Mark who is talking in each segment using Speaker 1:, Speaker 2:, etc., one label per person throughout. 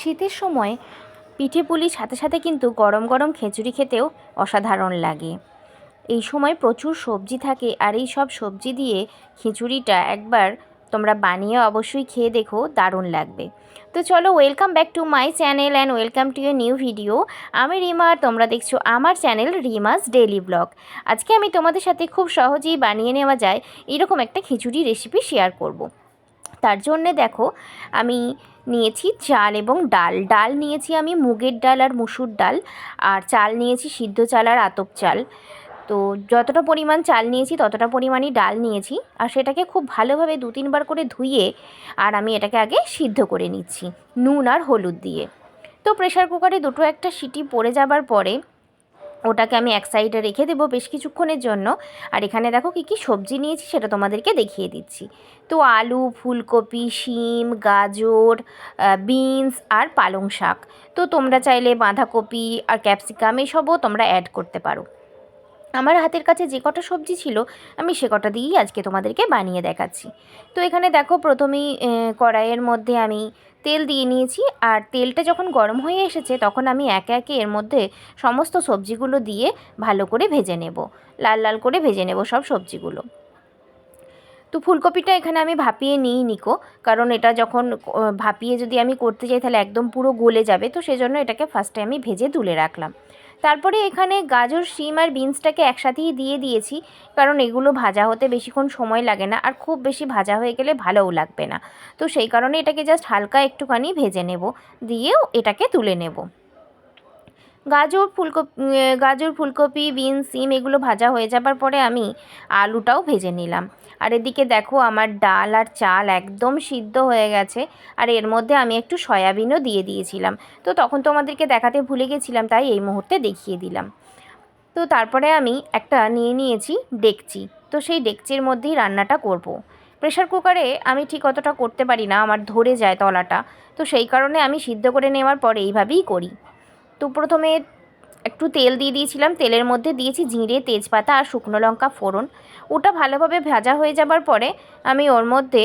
Speaker 1: শীতের সময় পিঠে পুলির সাথে সাথে কিন্তু গরম গরম খিচুড়ি খেতেও অসাধারণ লাগে। এই সময় প্রচুর সবজি থাকে আর এই সব সবজি দিয়ে খিচুড়িটা একবার তোমরা বানিয়ে অবশ্যই খেয়ে দেখো, দারুণ লাগবে। তো চলো welcome back to my channel and welcome to a new video আমি রিমা আর তোমরা দেখছ আমার চ্যানেল রিমাস ডেলি ব্লগ আজকে আমি তোমাদের সাথে খুব সহজেই বানিয়ে নেওয়া যায়, এরকম একটা খিচুড়ি রেসিপি শেয়ার করব। তার জন্যে দেখো, আমি নিয়েছি চাল এবং ডাল। ডাল নিয়েছি আমি মুগের ডাল আর মুসুর ডাল, আর চাল নিয়েছি সিদ্ধ চাল আর আতপ চাল। তো যতটা পরিমাণ চাল নিয়েছি ততটা পরিমাণই ডাল নিয়েছি, আর সেটাকে খুব ভালোভাবে দু তিনবার করে ধুয়ে, আর আমি এটাকে আগে সিদ্ধ করে নিচ্ছি, নুন আর হলুদ দিয়ে। তো প্রেশার কুকারে দুটো একটা সিটি পড়ে যাবার পরে ওটাকে আমি এক সাইডে রেখে দেবো বেশ কিছুক্ষণের জন্য। আর এখানে দেখো কী কী সবজি নিয়েছি সেটা তোমাদেরকে দেখিয়ে দিচ্ছি। তো আলু, ফুলকপি, শিম, গাজর বিনস আর পালং শাক। তো তোমরা চাইলে বাঁধাকপি আর ক্যাপসিকাম এসবও তোমরা অ্যাড করতে পারো। আমার হাতের কাছে যে কটা সবজি ছিল, আমি সে কটা দিয়েই আজকে তোমাদেরকে বানিয়ে দেখাচ্ছি। তো এখানে দেখো প্রথমেই কড়াইয়ের মধ্যে আমি তেল দিয়ে নিয়েছি। আর তেলটা যখন গরম হয়ে এসেছে, তখন আমি একে একে এর মধ্যে সমস্ত সবজিগুলো দিয়ে ভালো করে ভেজে নেব। লাল লাল করে ভেজে নেব সব সবজিগুলো। তো ফুলকপিটা এখানে আমি ভাপিয়ে নিই নিকো। কারণ এটা যখন ভাপিয়ে যদি আমি করতে যাই, তাহলে একদম পুরো গলে যাবে। তো সেজন্য এটাকে ফার্স্টে আমি ভেজে তুলে রাখলাম। তারপরে এখানে গাজর, শিম আর বিনসটাকে একসাথেই দিয়ে দিয়েছি, কারণ এগুলো ভাজা হতে বেশিক্ষণ সময় লাগে না আর খুব বেশি ভাজা হয়ে গেলে ভালোও লাগবে না। তো সেই কারণে এটাকে জাস্ট হালকা একটুখানি ভেজে নেব, দিয়েও এটাকে তুলে নেব। গাজর ফুলকপি গাজর, ফুলকপি বিন সিম এগুলো ভাজা হয়ে যাবার পরে আমি আলুটাও ভেজে নিলাম। আর এদিকে দেখো আমার ডাল আর চাল একদম সিদ্ধ হয়ে গেছে। আর এর মধ্যে আমি একটু সয়াবিনও দিয়ে দিয়েছিলাম। তো তখন তোমাদেরকে দেখাতে ভুলে গেছিলাম, তাই এই মুহূর্তে দেখিয়ে দিলাম। তো তারপরে আমি একটা নিয়ে নিয়েছি ডেকচি। তো সেই ডেকচির মধ্যেই রান্নাটা করব। প্রেশার কুকারে আমি ঠিক অতটা করতে পারি না, আমার ধরে যায় তলাটা। তো সেই কারণে আমি সিদ্ধ করে নেওয়ার পর এইভাবেই করি। তো প্রথমে একটু তেল দিয়ে দিয়েছিলাম। তেলের মধ্যে দিয়েছি জিরে, তেজপাতা আর শুকনো লঙ্কা ফোড়ন। ওটা ভালোভাবে ভাজা হয়ে যাবার পরে আমি ওর মধ্যে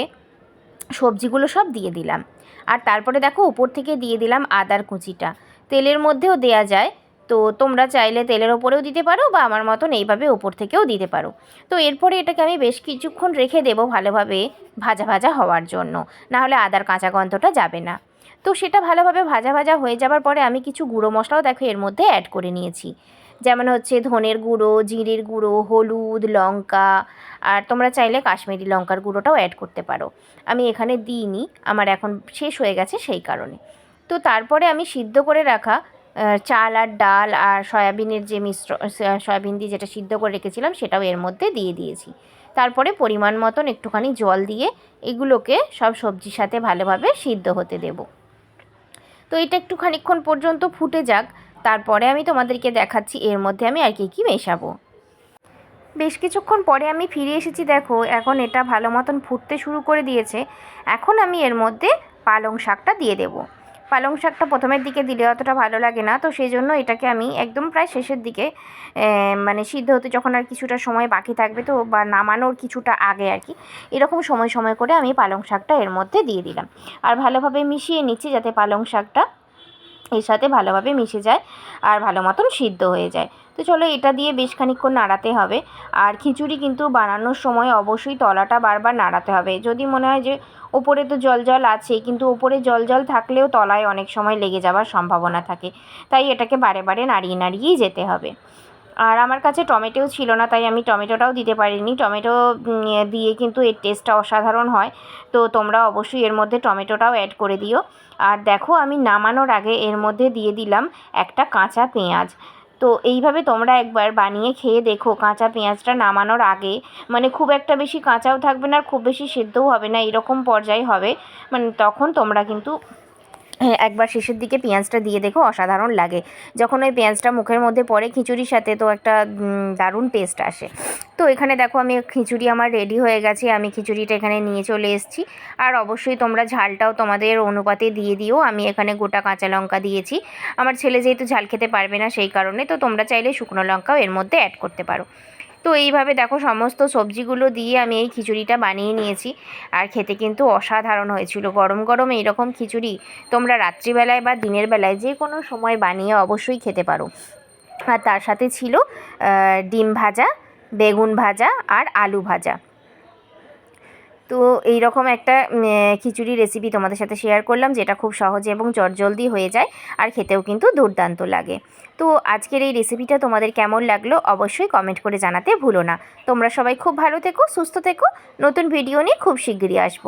Speaker 1: সবজিগুলো সব দিয়ে দিলাম। আর তারপরে দেখো উপর থেকে দিয়ে দিলাম আদার কুচিটা। তেলের মধ্যেও দেয়া যায়। তো তোমরা চাইলে তেলের ওপরেও দিতে পারো বা আমার মতন এইভাবে ওপর থেকেও দিতে পারো। তো এরপরে এটাকে আমি বেশ কিছুক্ষণ রেখে দেবো ভালোভাবে ভাজা ভাজা হওয়ার জন্য। নাহলে আদার কাঁচা গন্ধটা যাবে না। তো সেটা ভালোভাবে ভাজা ভাজা হয়ে যাবার পরে আমি কিছু গুঁড়ো মশলাও দেখো এর মধ্যে অ্যাড করে নিয়েছি। যেমন হচ্ছে ধনের গুঁড়ো, জিরের গুঁড়ো, হলুদ, লঙ্কা আর তোমরা চাইলে কাশ্মীরি লঙ্কার গুঁড়োটাও অ্যাড করতে পারো। আমি এখানে দিইনি, আমার এখন শেষ হয়ে গেছে সেই কারণে। তো তারপরে আমি সিদ্ধ করে রাখা চাল আর ডাল আর সয়াবিনের যে মিশ্র সয়াবিন দিয়ে যেটা সিদ্ধ করে রেখেছিলাম সেটাও এর মধ্যে দিয়ে দিয়েছি। তারপরে পরিমাণ মতন একটুখানি জল দিয়ে এগুলোকে সব সবজির সাথে ভালোভাবে সিদ্ধ হতে দেবো। তো এটা একটু খানিক্ষণ পর্যন্ত ফুটে যাক, তারপরে আমি তোমাদেরকে দেখাচ্ছি এর মধ্যে আমি আর কি কী মেশাবো। বেশ কিছুক্ষণ পরে আমি ফিরে এসেছি, দেখো, এখন এটা ভালো মতন ফুটতে শুরু করে দিয়েছে। এখন আমি এর মধ্যে পালং শাকটা দিয়ে দেবো। পালং শাকটা প্রথমের দিকে দিলে অতটা ভালো লাগে না, তো সেই জন্য এটাকে আমি একদম প্রায় শেষের দিকে মানে সিদ্ধ হতে যখন আর কিছুটা সময় বাকি থাকবে তো বা নামানোর কিছুটা আগে আর কি, এরকম সময় সময় করে আমি পালং শাকটা এর মধ্যে দিয়ে দিলাম। আর ভালোভাবে মিশিয়ে নিচ্ছি যাতে পালং শাকটা এর সাথে ভালোভাবে মিশে যায় আর ভালো মতন সিদ্ধ হয়ে যায়। তো চলো এটা দিয়ে বেশ খানিক্ষণ নাড়াতে হবে। আর খিচুড়ি কিন্তু বানানোর সময় অবশ্যই তলাটা বারবার নাড়াতে হবে। যদি মনে হয় যে ওপরে তো জল জল আছে কিন্তু ওপরে জল জল থাকলেও তলায় অনেক সময় লেগে যাওয়ার সম্ভাবনা থাকে। তাই এটাকে বারে বারে নাড়িয়ে নাড়িয়েই যেতে হবে। আর আমার কাছে টমেটোও ছিল না, তাই আমি টমেটোটাও দিতে পারিনি। টমেটো দিয়ে কিন্তু এর টেস্টটা অসাধারণ হয়। তো তোমরা অবশ্যই এর মধ্যে টমেটোটাও অ্যাড করে দিও। আর দেখো, আমি নামানোর আগে এর মধ্যে দিয়ে দিলাম একটা কাঁচা পেঁয়াজ। তো এইভাবে তোমরা একবার বানিয়ে খেয়ে দেখো কাঁচা পেঁয়াজটা নামানোর আগে। মানে খুব একটা বেশি কাঁচাও থাকবে না আর খুব বেশি সেদ্ধও হবে না, এরকম পর্যায়ে হবে। মানে তখন তোমরা কিন্তু একবার শেষের দিকে পেঁয়াজটা দিয়ে দেখো অসাধারণ লাগে। যখন ওই পেঁয়াজটা মুখের মধ্যে পড়ে খিচুড়ির সাথে তো একটা দারুণ টেস্ট আসে। তো এখানে দেখো আমি খিচুড়ি আমার রেডি হয়ে গেছে, আমি খিচুড়িটা এখানে নিয়ে চলে এসেছি। আর অবশ্যই তোমরা ঝালটাও তোমাদের অনুপাতে দিয়ে দিও, আমি এখানে গোটা কাঁচা লঙ্কা দিয়েছি। আমার ছেলে যেহেতু ঝাল খেতে পারবে না সেই কারণে, তো তোমরা চাইলে শুকনো লঙ্কাও এর মধ্যে অ্যাড করতে পারো। তো এইভাবে দেখো সমস্ত সবজিগুলো দিয়ে আমি এই খিচুড়িটা বানিয়ে নিয়েছি। আর খেতে কিন্তু অসাধারণ হয়েছিল। গরম গরম এইরকম খিচুড়ি তোমরা রাত্রিবেলায় বা দিনের বেলায় যে কোনো সময় বানিয়ে অবশ্যই খেতে পারো। আর তার সাথে ছিল ডিম ভাজা, বেগুন ভাজা আর আলু ভাজা। তো এই রকম একটা খিচুড়ি রেসিপি তোমাদের সাথে শেয়ার করলাম, যেটা খুব সহজে এবং চটজলদি হয়ে যায় আর খেতেও কিন্তু দুর্দান্ত লাগে। তো আজকের এই রেসিপিটা তোমাদের কেমন লাগল অবশ্যই কমেন্ট করে জানাতে ভুলো না। তোমরা সবাই খুব ভালো থেকো, সুস্থ থেকো, নতুন ভিডিও নিয়ে খুব শিগগিরই আসব।